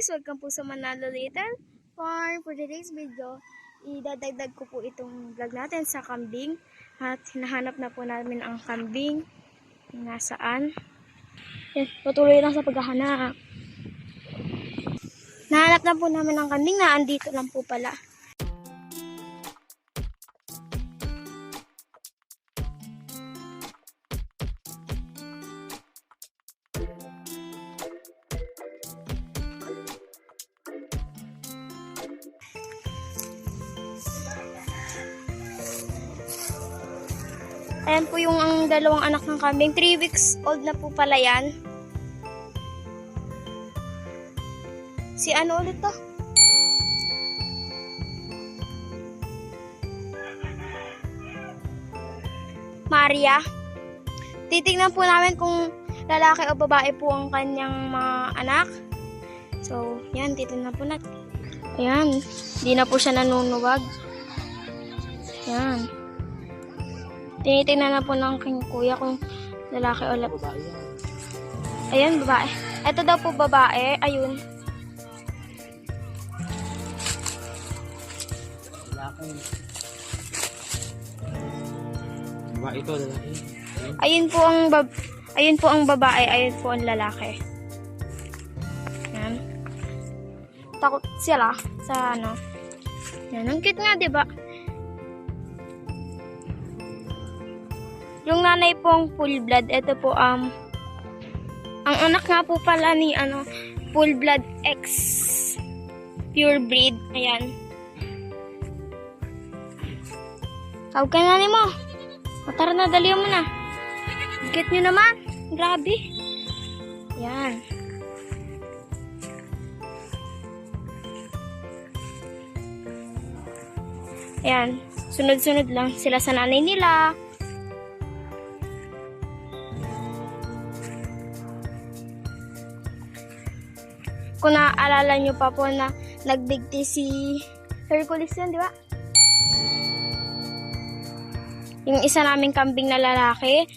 guys! Welcome po sa Manalo Little Farm. For today's video, idadagdag ko po itong vlog natin sa kambing. At hinahanap na po namin ang kambing. Nasaan? Yan, patuloy lang sa paghahanap. Nahanap na po namin ang kambing na andito lang po pala. Ayan po yung ang dalawang anak ng kambing. 3 weeks old na po pala yan. Si ano ulit to? Maria. Titignan po namin kung lalaki o babae po ang kanyang mga anak. So, yan, titignan po natin. Ayan, di na po siya nanunuwag. Yan. Tinitingnan na po ng king kuya kung lalaki o lab. Ayan, babae. Ito daw po babae. Ayun. Lalaki. Diba ito, lalaki. Ayun. Ayun po ang bab Ayun po ang babae, ayun po ang lalaki. Yan. Takot sila sa ano. Yan, ang cute nga, 'di ba? Yung nanay pong full blood, ito po um ang anak nga po pala ni ano, full blood X pure breed. Ayan. Tawag ka na ni mo. Tara na, dali mo na. Get nyo naman. Grabe. Yan. Ayan. Sunod-sunod lang sila sa nanay nila. Kung naaalala nyo pa po na nagbigti si Hercules yun, di ba? Yung isa naming kambing na lalaki.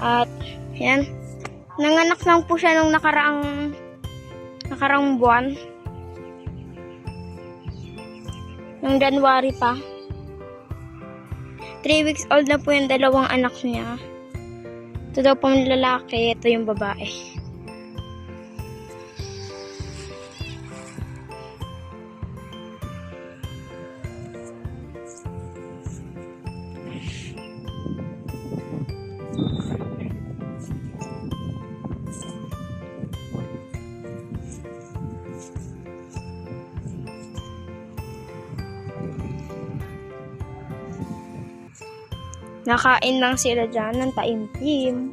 At, yan. Nanganak lang po siya nung nakaraang nakaraang buwan. Nung January pa. 3 weeks old na po yung dalawang anak niya. Ito daw pong lalaki, ito yung babae. Nakain lang sila dyan ng taimtim.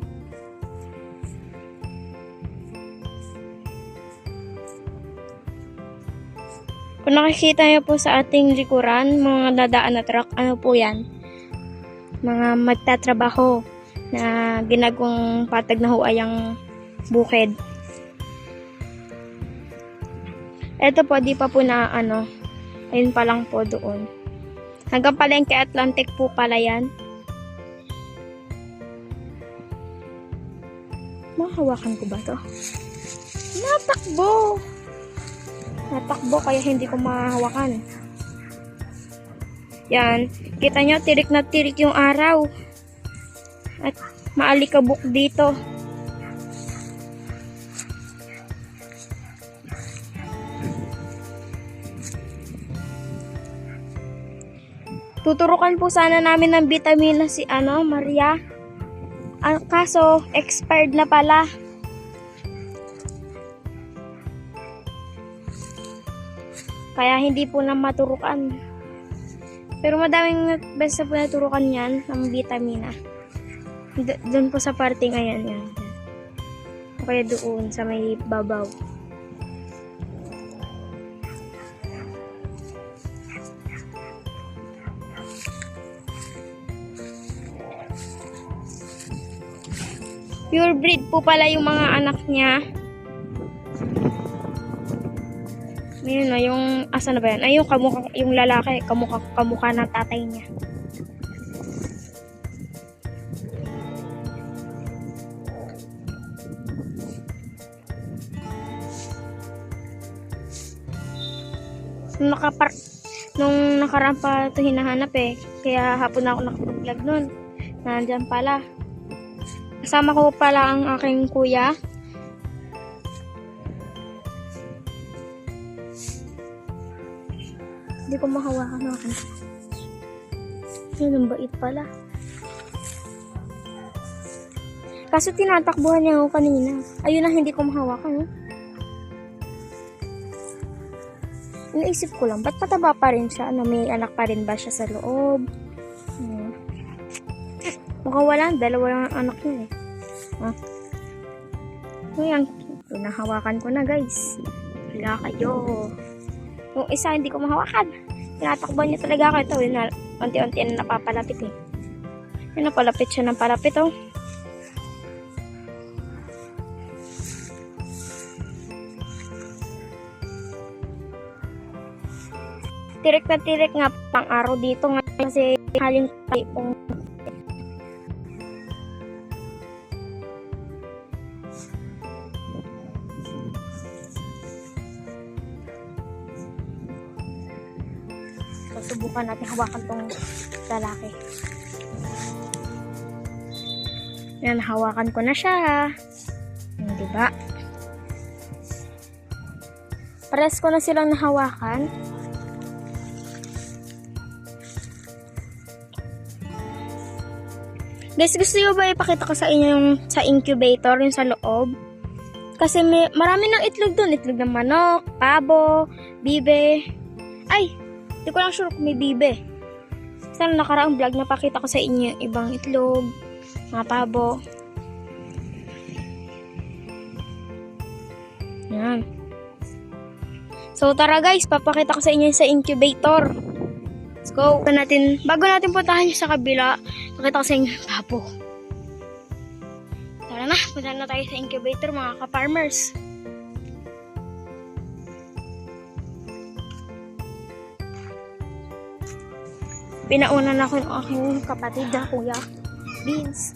Kung nakikita niyo po sa ating likuran, mga nadaan na truck, ano po yan? Mga magtatrabaho na ginagawang patag na huayang bukid. Ito po, di pa po na ano, ayun pa lang po doon. Hanggang palengke Atlantic po pala yan. Mahawakan ko ba to? Natakbo! Natakbo kaya hindi ko mahawakan. Yan. Kita nyo, tirik na tirik yung araw. At maalikabok dito. Tuturukan po sana namin ng vitamina si ano, Maria. Ang kaso, expired na pala. Kaya hindi po na maturukan. Pero madaming best na po naturukan yan ng vitamina. D- doon po sa parting ayan yan. O kaya doon sa may babaw. Pure breed po pala yung mga anak niya. Ayun na, yung, asa na ba yan? Ay, yung, kamukha, yung lalaki, kamukha, kamukha ng tatay niya. Nung nakapark, nung nakaraan pa ito hinahanap eh. Kaya hapon na ako nakapag-vlog nun. Nandiyan pala. Kasama ko pala ang aking kuya. Hindi ko mahawakan ng akin. Yun, ang bait pala. Kaso tinatakbuhan niya ako kanina. Ayun na, hindi ko mahawakan. Eh. Iniisip ko lang, ba't pataba pa rin siya? Ano, may anak pa rin ba siya sa loob? Mukhang wala, dalawa lang ang anak niya eh. Huh? Ngayon, pinahawakan ko na guys. Wala kayo. Yung isa hindi ko mahawakan. Tinatakban niya talaga ako ito. Unti-unti na napapalapit eh. Yun, napalapit siya ng palapit oh. Tirik na tirik nga pang araw dito nga kasi haling taipong subukan natin hawakan tong lalaki. Yan, hawakan ko na siya. Yan, diba? Pares ko na silang nahawakan. Guys, gusto nyo ba ipakita ko sa inyo yung sa incubator, yung sa loob? Kasi may, marami ng itlog doon. Itlog ng manok, pabo, bibe. Ay, Hindi ko lang sure kung may bibe. Sa nakaraang vlog, napakita ko sa inyo ibang itlog, mga pabo. Yan. So, tara guys, papakita ko sa inyo sa incubator. Let's go. Bago natin, bago natin puntahan sa kabila, pakita ko sa inyo pabo. Tara na, punta na tayo sa incubator mga ka-farmers. Pinauna na ako ng aking kapatid na kuya, Beans.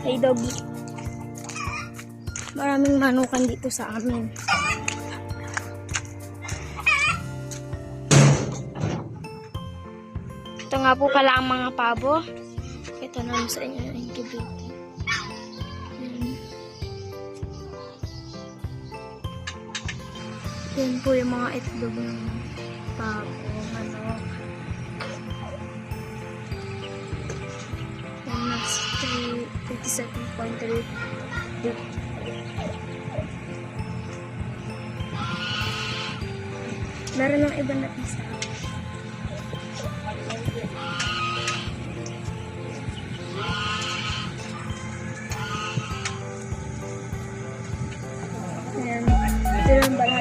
Hey, doggy. Maraming manukan dito sa amin. Ito nga po pala ang mga pabo. Ito na sa inyo yung incubator. Yan po yung mga itlog ng pabo. Ano. Yan mas 57.3 Meron ng iba na pisa.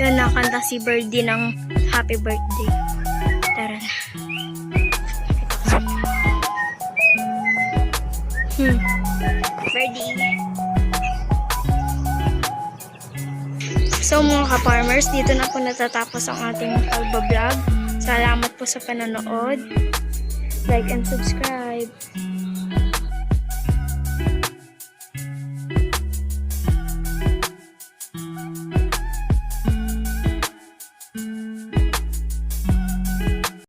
Yun, nakanta si Birdie ng happy birthday. Tara na. Hmm. Birdie. So mga ka-farmers, dito na po natatapos ang ating pagbablog. Salamat po sa panonood. Like and subscribe.